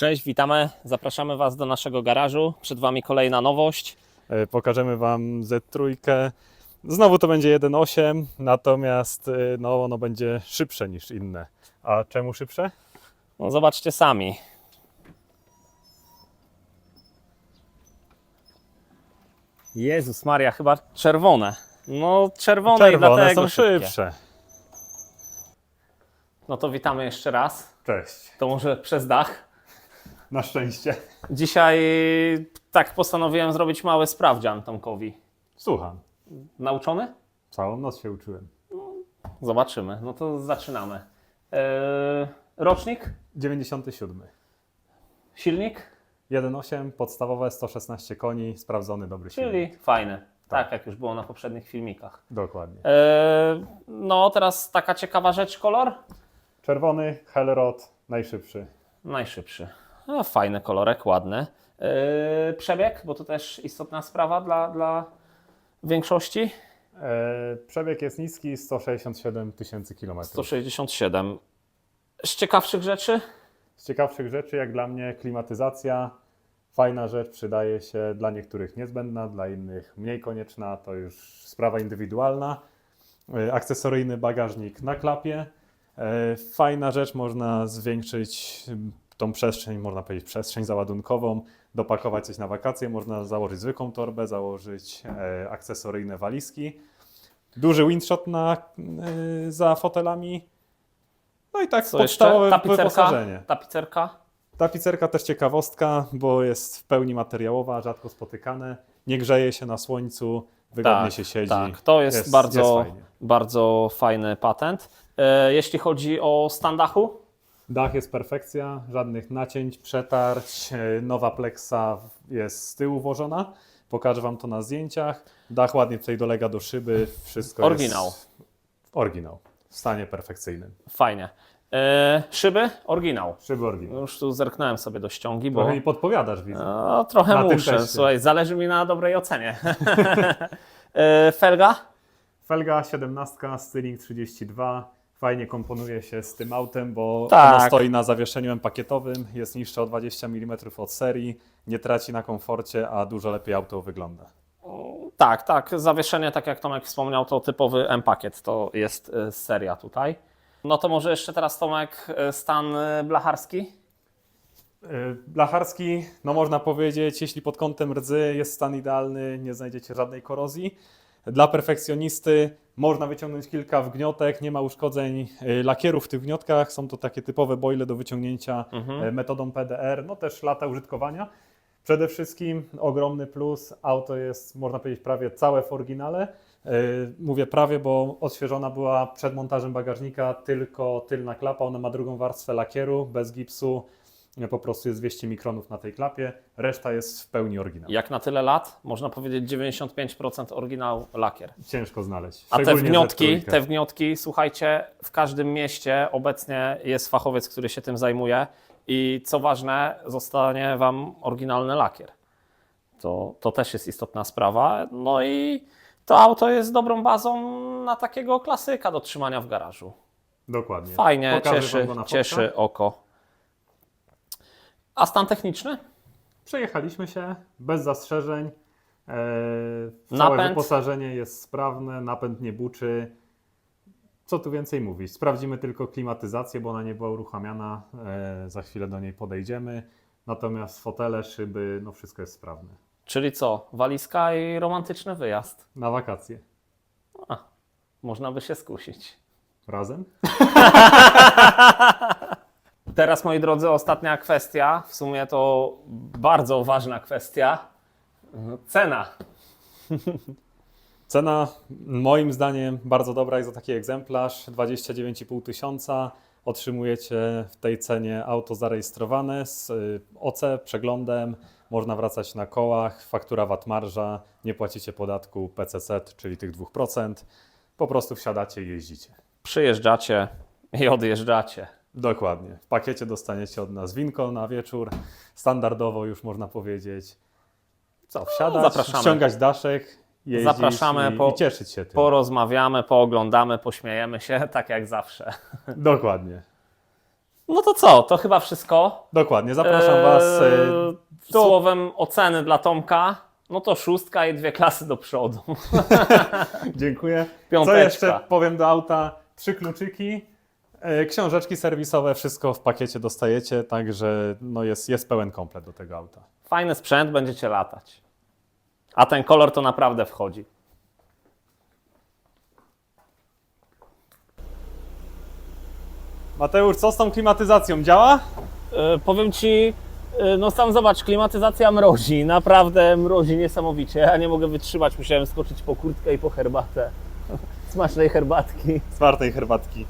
Cześć, witamy. Zapraszamy Was do naszego garażu. Przed Wami kolejna nowość. E, Pokażemy Wam Z3. Znowu to będzie 1.8, natomiast e, no, ono będzie szybsze niż inne. A czemu szybsze? No, zobaczcie sami. Jezus Maria, chyba czerwone. No czerwone, i Czerwone dlatego są szybkie. szybsze. No to witamy jeszcze raz. Cześć. To może przez dach. Na szczęście. Dzisiaj tak postanowiłem zrobić mały sprawdzian Tomkowi. Słucham. Nauczony? Całą noc się uczyłem. Zobaczymy. No to zaczynamy. Eee, rocznik? 97. Silnik? 1.8, podstawowe 116 koni, sprawdzony, dobry silnik. Czyli fajny. Tak, jak już było na poprzednich filmikach. Dokładnie. Eee, no, teraz taka ciekawa rzecz, kolor? Czerwony, Hellrod, najszybszy. Najszybszy. No, fajny kolorek, ładny. Eee, przebieg, bo to też istotna sprawa dla, dla większości. E, przebieg jest niski, 167 tysięcy kilometrów. 167. Z ciekawszych rzeczy? Z ciekawszych rzeczy, jak dla mnie, klimatyzacja. Fajna rzecz, przydaje się dla niektórych niezbędna, dla innych mniej konieczna, to już sprawa indywidualna. E, Akcesoryjny bagażnik na klapie. E, Fajna rzecz, można zwiększyć tą przestrzeń, można powiedzieć przestrzeń załadunkową, dopakować coś na wakacje, można założyć zwykłą torbę, założyć e, akcesoryjne walizki. Duży windshot na, e, za fotelami. No i tak Co jeszcze? podstawowe Tapicerka? wyposażenie. Tapicerka? Tapicerka też ciekawostka, bo jest w pełni materiałowa, rzadko spotykane. Nie grzeje się na słońcu, wygodnie Tak, się siedzi. Tak, to jest, Jest- bardzo, jest bardzo fajny patent. E, jeśli chodzi o stan dachu, Dach jest perfekcja, żadnych nacięć, przetarć. e, Nowa pleksa jest z tyłu włożona. Pokażę Wam to na zdjęciach. Dach ładnie tutaj dolega do szyby, wszystko Oryginał. jest... Oryginał. W stanie perfekcyjnym. fajnie. E, szyby, oryginał. Szyby oryginał. Już tu zerknąłem sobie do ściągi, bo Trochę mi podpowiadasz, widzę. no, trochę Na tym muszę. teście. Słuchaj, zależy mi na dobrej ocenie. e, felga? Felga 17, Styling 32. Fajnie komponuje się z tym autem, bo Tak. stoi na zawieszeniu pakietowym, jest niższe o 20 mm od serii, nie traci na komforcie, a dużo lepiej auto wygląda. Tak, tak. Zawieszenie, tak jak Tomek wspomniał, to typowy M-pakiet. To jest e, seria tutaj. No to może jeszcze teraz Tomek, e, stan e, blacharski? Blacharski, no można powiedzieć, jeśli pod kątem rdzy jest stan idealny, nie znajdziecie żadnej korozji. Dla perfekcjonisty można wyciągnąć kilka wgniotek, nie ma uszkodzeń yy, lakierów w tych wniotkach, są to takie typowe boile do wyciągnięcia Mhm. yy, metodą PDR, no też lata użytkowania. Przede wszystkim ogromny plus, auto jest, można powiedzieć, prawie całe w oryginale. Yy, Mówię prawie, bo odświeżona była przed montażem bagażnika tylko tylna klapa, ona ma drugą warstwę lakieru, bez gipsu, po prostu jest 200 mikronów na tej klapie, reszta jest w pełni oryginał. Jak na tyle lat, można powiedzieć 95% oryginał lakier. Ciężko znaleźć. A te wgniotki, Z3. te wgniotki, słuchajcie, w każdym mieście obecnie jest fachowiec, który się tym zajmuje i co ważne, zostanie Wam oryginalny lakier. To, to też jest istotna sprawa. No i to auto jest dobrą bazą na takiego klasyka do trzymania w garażu. Dokładnie. Fajnie, Pokażę cieszy, cieszy oko. A stan techniczny? Przejechaliśmy się bez zastrzeżeń. Eee, całe Napęd? wyposażenie jest sprawne, napęd nie buczy. Co tu więcej mówić? Sprawdzimy tylko klimatyzację, bo ona nie była uruchamiana. Eee, za chwilę do niej podejdziemy. Natomiast fotele, szyby, no wszystko jest sprawne. Czyli co? Walizka i romantyczny wyjazd. Na wakacje. A, można by się skusić. Razem? Teraz, moi drodzy, ostatnia kwestia. W sumie to bardzo ważna kwestia. Cena. Cena moim zdaniem bardzo dobra jest za taki egzemplarz 29,5 tysiąca. Otrzymujecie w tej cenie auto zarejestrowane z y, OC, przeglądem, można wracać na kołach, faktura VAT marża, nie płacicie podatku PCC, czyli tych 2%. Po prostu wsiadacie i jeździcie. Przyjeżdżacie i odjeżdżacie. Dokładnie. W pakiecie dostaniecie od nas winko na wieczór, standardowo już można powiedzieć. Co, wsiadać, zapraszamy. ściągać daszek, jeździć Zapraszamy i, po- i cieszyć się tym. Porozmawiamy, pooglądamy, pośmiejemy się, tak jak zawsze. Dokładnie. No to co? To chyba wszystko. Dokładnie, zapraszam Was. Eee, do- Słowem oceny dla Tomka, no to szóstka i dwie klasy do przodu. Dziękuję. Co Piąteczka. jeszcze powiem do auta? Trzy kluczyki, książeczki serwisowe, wszystko w pakiecie dostajecie, także no jest, jest pełen komplet do tego auta. Fajny sprzęt, będziecie latać. A ten kolor to naprawdę wchodzi. Mateusz, co z tą klimatyzacją? Działa? E, powiem Ci, e, no sam zobacz, klimatyzacja mrozi, naprawdę mrozi niesamowicie. Ja nie mogę wytrzymać, musiałem skoczyć po kurtkę i po herbatę. Smacznej herbatki. Zwartej herbatki.